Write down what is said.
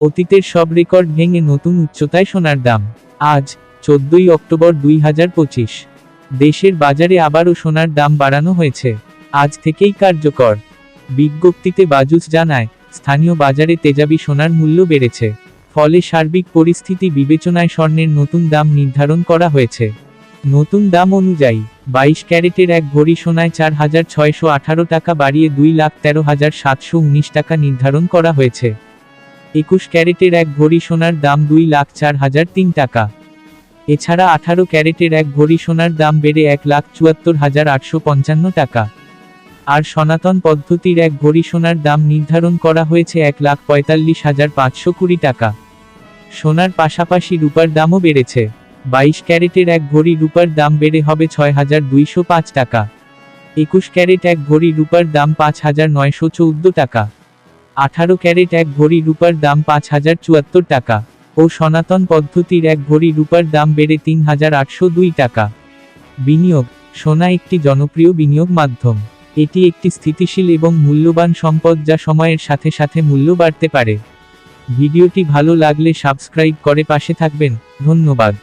অতীতের সব রেকর্ড ভেঙে নতুন উচ্চতায় সোনার দাম। আজ, চোদ্দই অক্টোবর দুই হাজার পঁচিশ। দেশের বাজারে আবারও সোনার দাম বাড়ানো হয়েছে। আজ থেকেই কার্যকর। বিজ্ঞপ্তিতে বাজুস জানায়, স্থানীয় বাজারে তেজাবি সোনার মূল্য বেড়েছে। ফলে সার্বিক পরিস্থিতি বিবেচনায় স্বর্ণের নতুন দাম নির্ধারণ করা হয়েছে। নতুন দাম অনুযায়ী, বাইশ ক্যারেটের এক ভরি সোনায় চার হাজার ছয়শো আঠারো টাকা বাড়িয়ে দুই লাখ তেরো হাজার সাতশো উনিশ টাকা নির্ধারণ করা হয়েছে। একুশ ক্যারেটের এক ভরি সোনার দাম দুই লাখ চার হাজার তিন টাকা। এছাড়া আঠারো ক্যারেটের এক ভরি সোনার দাম বেড়ে এক লাখ চুয়াত্তর হাজার আটশো পঞ্চান্ন টাকা। আর সনাতন পদ্ধতির এক ভরি সোনার দাম নির্ধারণ করা হয়েছে এক লাখ পঁয়তাল্লিশ হাজার পাঁচশো কুড়ি টাকা। সোনার পাশাপাশি রূপার দামও বেড়েছে। বাইশ ক্যারেটের এক ভরি রূপার দাম বেড়ে হবে ছয় হাজার দুইশো পাঁচ টাকা। একুশ ক্যারেট এক ভরি রূপার দাম পাঁচ হাজার নয়শো চৌদ্দ টাকা। আঠারো ক্যারেট এক ভরি রূপার দাম পাঁচ হাজার চুয়াত্তর টাকা ও সনাতন পদ্ধতির এক ভরি রূপার দাম বেড়ে তিন হাজার আটশো দুই টাকা। বিনিয়োগ, সোনা একটি জনপ্রিয় বিনিয়োগ মাধ্যম। এটি একটি স্থিতিশীল এবং মূল্যবান সম্পদ যা সময়ের সাথে সাথে মূল্য বাড়তে পারে। ভিডিওটি ভালো লাগলে সাবস্ক্রাইব করে পাশে থাকবেন। ধন্যবাদ।